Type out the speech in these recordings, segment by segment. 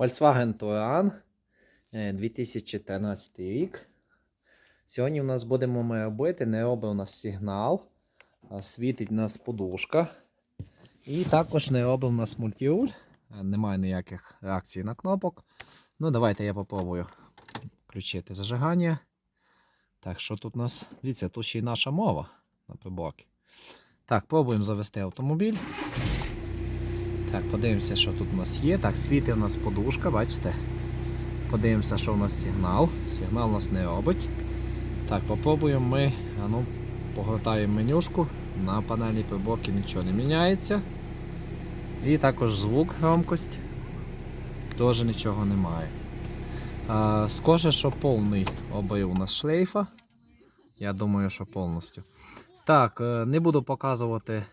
Volkswagen Touran е, 2014 рік. Сьогодні у нас будемо ми робити, не робить у нас сигнал, світить у нас подушка. І також не робить у нас мультируль. Е, Немає ніяких реакцій на кнопок. Ну, давайте я попробую включити зажигання. Так, що тут у нас? Дивіться, тут ще й наша мова на приборці. Так, пробуємо завести автомобіль. Так, подивимося, що тут у нас є. Так, світить у нас подушка, бачите? Подивимося, що у нас сигнал. Сигнал у нас не робить. Так, попробуємо ми. А ну, погортаємо менюшку. На панелі приборки нічого не міняється. І також звук, громкость. Теж нічого немає. А, схоже, що повний обрив у нас шлейфа. Я думаю, що повністю. Так, е, не буду показувати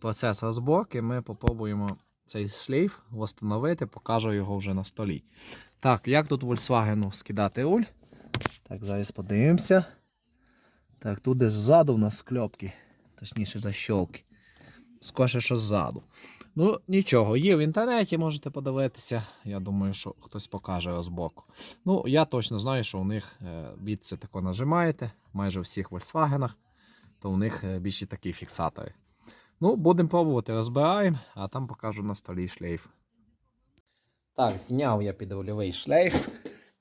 процес розборки. Ми попробуємо цей шлейф встановити, покажу його вже на столі. Так, як тут Volkswagen скидати руль? Так, зараз подивимося. Так, тут десь ззаду у нас кльопки, точніше защолки. Скоріше, що ззаду. Ну, нічого, є в інтернеті, можете подивитися. Я думаю, що хтось покаже розборку. Ну, я точно знаю, що у них е, від це тако нажимаєте, майже у всіх Volkswagen, то у них е, більше такі фіксатори. Ну, будемо пробувати, розбираємо, а там покажу на столі шлейф. Так, зняв я підрульовий шлейф.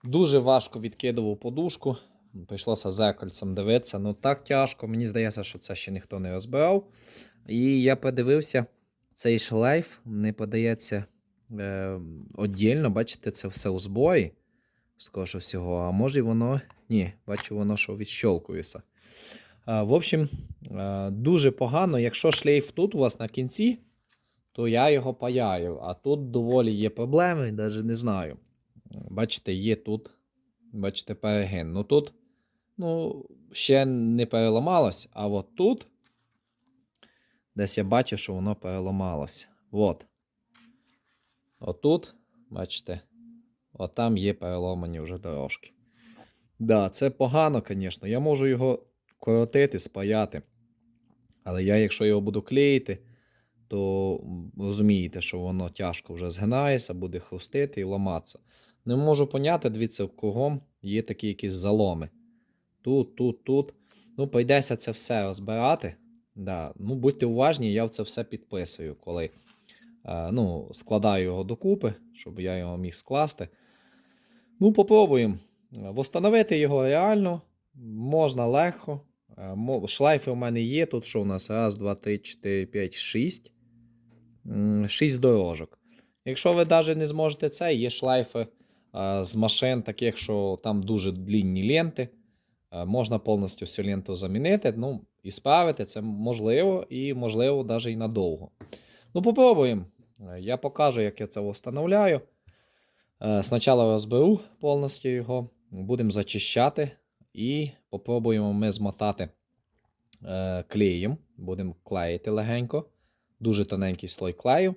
Дуже важко відкидував подушку. Прийшлося зеркальцем дивитися. Ну так тяжко. Мені здається, що це ще ніхто не розбирав. І я подивився, цей шлейф не подається е, віддільно. Бачите, це все у збої. Скоріше всього, а може воно. Ні, бачу, воно що відщолкується. А, в общем, е, дуже погано. Якщо шлейф тут у вас на кінці, то я його паяю. А тут доволі є проблеми, навіть не знаю. Бачите, є тут. Бачите, перегин. Ну тут ну, ще не переламалось, а от тут. Десь я бачу, що воно переламалося. От. Отут, бачите, отам є переломані вже дорожки. Да, це погано, звісно. Я можу його коротити, спаяти. Але я, якщо його буду клеїти, то розумієте, що воно тяжко вже згинається, буде хрустити і ламатися. Не можу поняти, дивіться, кругом є такі якісь заломи. Тут, тут, тут. Ну, прийдеться це все розбирати. Да. Ну, будьте уважні, я в це все підписую, коли е, ну, складаю його докупи, щоб я його міг скласти. Ну, попробуємо. Восстановити його реально можна легко. Шлайфи у мене є. Тут що у нас? Раз, два, три, чотири, п'ять, шість. М, Шість дорожок. Якщо ви навіть не зможете це, є шлайфи з машин, таких, що там дуже длінні ленти. Можна повністю всю ленту замінити. Ну, і справити це можливо, і можливо навіть і надовго. Ну, попробуємо. Я покажу, як я це встановляю. Е, Спочатку розберу повністю його, будемо зачищати і попробуємо ми змотати е, клеєм. Будемо клеїти легенько, дуже тоненький слой клею.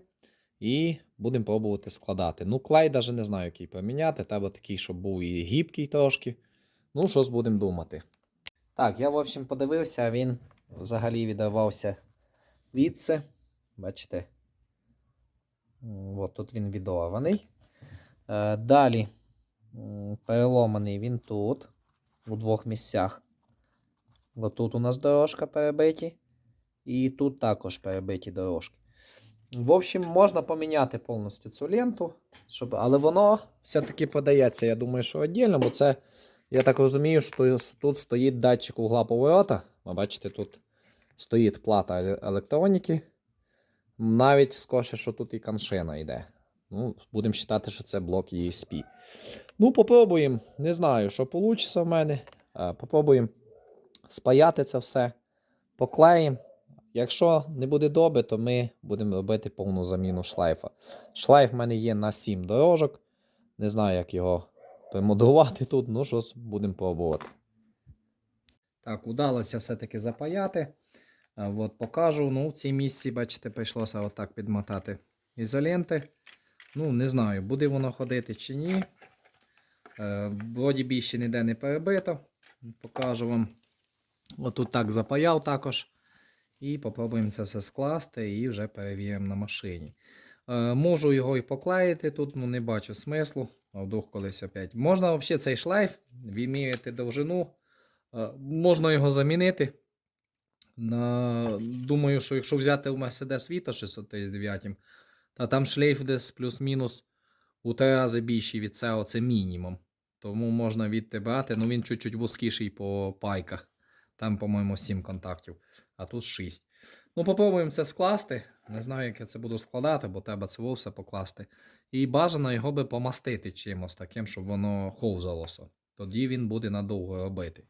І будемо пробувати складати. Ну, клей навіть не знаю, який поміняти. Треба такий, щоб був і гібкий трошки. Ну, щось будемо думати. Так, я, в общем, подивився, він взагалі відривався відси. Бачите? От тут він відорваний. Е, Далі переломаний він тут, у двох місцях. Тут у нас дорожка перебиті. І тут також перебиті дорожки. В общем, можна поміняти повністю цю ленту, щоб... але воно все-таки подається. Я думаю, що віддільно, бо це, я так розумію, що тут стоїть датчик угла поворота. Ви бачите, тут стоїть плата електроніки. Навіть скоріше, що тут і каншина йде. Ну, будемо вважати, що це блок ESP. Ну, попробуємо. Не знаю, що вийде в мене. Е, Попробуємо спаяти це все, поклеїмо. Якщо не буде добре, то ми будемо робити повну заміну шлайфа. Шлайф в мене є на 7 дорожок. Не знаю, як його примодувати тут, ну щось будемо пробувати. Так, удалося все-таки запаяти. От покажу. Ну, в цій місці, бачите, прийшлося отак підмотати ізоленти. Ну, не знаю, буде воно ходити чи ні. Е, Вроді більше ніде не перебито. Покажу вам. Отут так запаяв також. І попробуємо це все скласти і вже перевіримо на машині. Е, можу його і поклеїти тут, ну не бачу смислу. А вдруг колись опять. Можна взагалі цей шлейф виміряти довжину. Е, можна його замінити. На... Думаю, що якщо взяти у Mercedes Vito 639, та там шлейф десь плюс-мінус у три рази більший від цього, це мінімум. Тому можна відти брати. Ну він чуть-чуть вузькіший по пайках. Там, по-моєму, 7 контактів, а тут 6. Ну, попробуємо це скласти. Не знаю, як я це буду складати, бо треба це все покласти. І бажано його би помастити чимось таким, щоб воно ховзалося. Тоді він буде надовго робити.